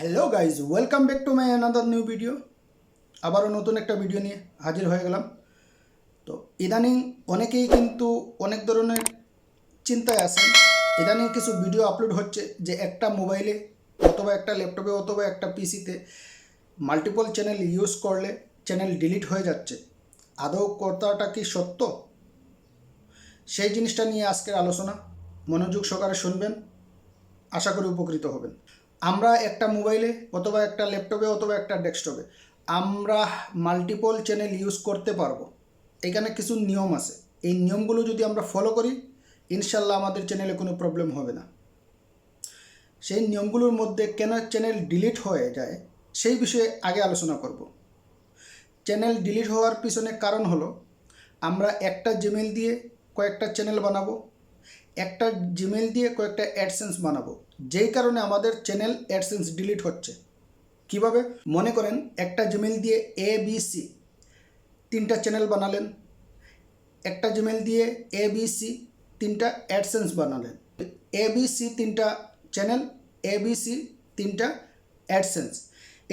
Hello guys welcome back to my another new video আবারও নতুন একটা ভিডিও নিয়ে হাজির হয়ে গেলাম। তো ইদানিং অনেকেই কিন্তু অনেক ধরনের চিন্তায় আছেন। ইদানিং কিছু ভিডিও আপলোড হচ্ছে যে একটা মোবাইলে অথবা একটা ল্যাপটপে অথবা একটা পিসিতে মাল্টিপল চ্যানেল ইউজ করলে চ্যানেল ডিলিট হয়ে যাচ্ছে। আদৌ কথাটা কি সত্য? সেই জিনিসটা নিয়ে আজকের আলোচনা। মনোযোগ সহকারে শুনবেন। আশা করি উপকৃত হবেন। আমরা একটা মোবাইলে অথবা একটা ল্যাপটপে অথবা একটা ডেস্কটপে আমরা মাল্টিপল চ্যানেল ইউজ করতে পারব। এখানে কিছু নিয়ম আছে। এই নিয়মগুলো যদি আমরা ফলো করি, ইনশাল্লাহ আমাদের চ্যানেলে কোনো প্রবলেম হবে না। সেই নিয়মগুলোর মধ্যে কেন চ্যানেল ডিলিট হয়ে যায়, সেই বিষয়ে আগে আলোচনা করব। চ্যানেল ডিলিট হওয়ার পিছনে কারণ হলো, আমরা একটা জিমেল দিয়ে কয়েকটা চ্যানেল বানাবো একটা জিমেল দিয়ে কয়েকটা অ্যাডসেন্স বানাবো। যেই কারণে আমাদের চ্যানেল অ্যাডসেন্স ডিলিট হচ্ছে। কীভাবে? মনে করেন একটা জিমেল দিয়ে এ বি সি তিনটা চ্যানেল বানালেন। একটা জিমেল দিয়ে এ বি সি তিনটা অ্যাডসেন্স বানালেন। এ বি সি তিনটা চ্যানেল এ বি সি তিনটা অ্যাডসেন্স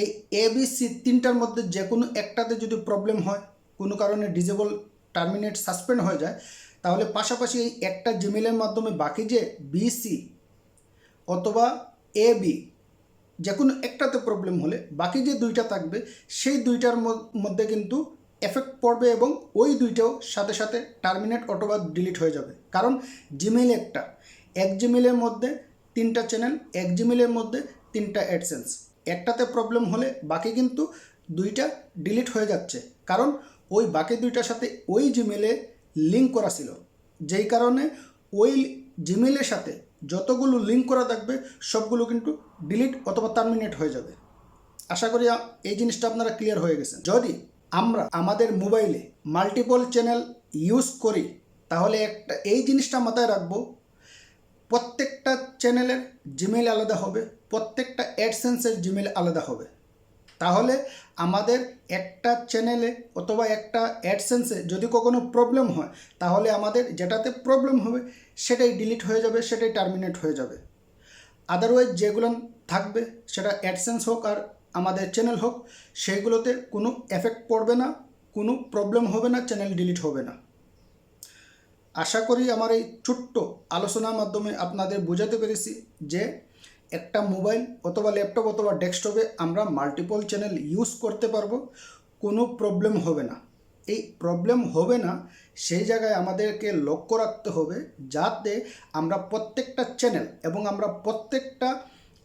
এই এ বি সি তিনটার মধ্যে যে কোনো একটাতে যদি প্রবলেম হয়, কোনো কারণে ডিজেবল টার্মিনেট সাসপেন্ড হয়ে যায় তাহলে পাশাপাশি এই একটা জিমেলের মাধ্যমে বাকি যে বিসি অথবা এ বি যে কোনো একটাতে প্রবলেম হলে বাকি যে দুইটা থাকবে, সেই দুইটার মধ্যে কিন্তু এফেক্ট পড়বে এবং ওই দুইটাও সাথে সাথে টার্মিনেট অথবা ডিলিট হয়ে যাবে। কারণ জিমেল একটা, এক জিমেলের মধ্যে তিনটা চ্যানেল এক জিমেলের মধ্যে তিনটা অ্যাডসেন্স একটাতে প্রবলেম হলে বাকি কিন্তু দুইটা ডিলিট হয়ে যাচ্ছে। কারণ ওই বাকি দুইটার সাথে ওই জিমেলে লিঙ্ক করা ছিল। যেই কারণে ওই জিমেলের সাথে যতগুলো লিঙ্ক করা থাকবে, সবগুলো কিন্তু ডিলিট অথবা টার্মিনেট হয়ে যাবে। আশা করি এই জিনিসটা আপনারা ক্লিয়ার হয়ে গেছেন। যদি আমরা আমাদের মোবাইলে মাল্টিপল চ্যানেল ইউজ করি, তাহলে একটা এই জিনিসটা মাথায় রাখব, প্রত্যেকটা চ্যানেলের জিমেল আলাদা হবে, প্রত্যেকটা অ্যাডসেন্সের জিমেল আলাদা হবে। তাহলে আমাদের একটা চ্যানেলে অথবা একটা অ্যাডসেন্সে যদি কখনো প্রবলেম হয়, তাহলে আমাদের যেটাতে প্রবলেম হবে, সেটাই ডিলিট হয়ে যাবে, সেটাই টার্মিনেট হয়ে যাবে। আদারওয়াইজ যেগুলো থাকবে, সেটা অ্যাডসেন্স হোক আর আমাদের চ্যানেল হোক, সেইগুলোতে কোনো এফেক্ট পড়বে না, কোনো প্রবলেম হবে না চ্যানেল ডিলিট হবে না। আশা করি আমার এই ছোট্ট আলোচনার মাধ্যমে আপনাদের বোঝাতে পেরেছি যে একটা মোবাইল অথবা ল্যাপটপ অথবা ডেস্কটপে আমরা মাল্টিপল চ্যানেল ইউজ করতে পারব, কোনো প্রবলেম হবে না। এই প্রবলেম হবে না, সেই জায়গায় আমাদেরকে লক্ষ্য রাখতে হবে যাতে আমরা প্রত্যেকটা চ্যানেল এবং আমরা প্রত্যেকটা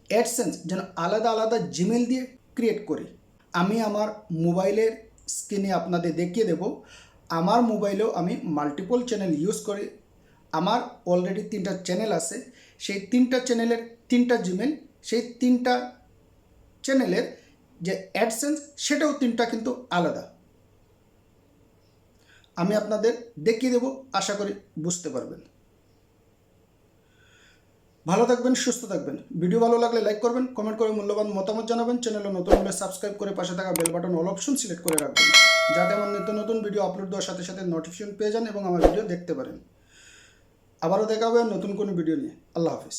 অ্যাডসেন্স যেন আলাদা আলাদা জিমেল দিয়ে ক্রিয়েট করি। আমি আমার মোবাইলের স্ক্রিনে আপনাদের দেখিয়ে দেব। আমার মোবাইলেও আমি মাল্টিপল চ্যানেল ইউজ করি। আমার অলরেডি তিনটা চ্যানেল আছে। সেই তিনটা চ্যানেলের তিনটা জিমেল সেই তিনটা চ্যানেলের যে অ্যাডসেন্স সেটাও তিনটা কিন্তু আলাদা। আমি আপনাদের দেখিয়ে দেব, আশা করি বুঝতে পারবেন। ভালো থাকবেন, সুস্থ থাকবেন। ভিডিও ভালো লাগলে লাইক করবেন কমেন্ট করে মূল্যবান মতামত জানাবেন। চ্যানেলে নতুন হলে সাবস্ক্রাইব করে পাশে থাকা bell button all option select করে রাখবেন। যাতে আমার নিত্য নতুন ভিডিও আপলোড দেওয়ার সাথে সাথে নোটিফিকেশন পেয়ে যান এবং আমার ভিডিও দেখতে পারেন। আবারও দেখা হবে নতুন কোনো ভিডিও নিয়ে। আল্লাহ হাফিজ।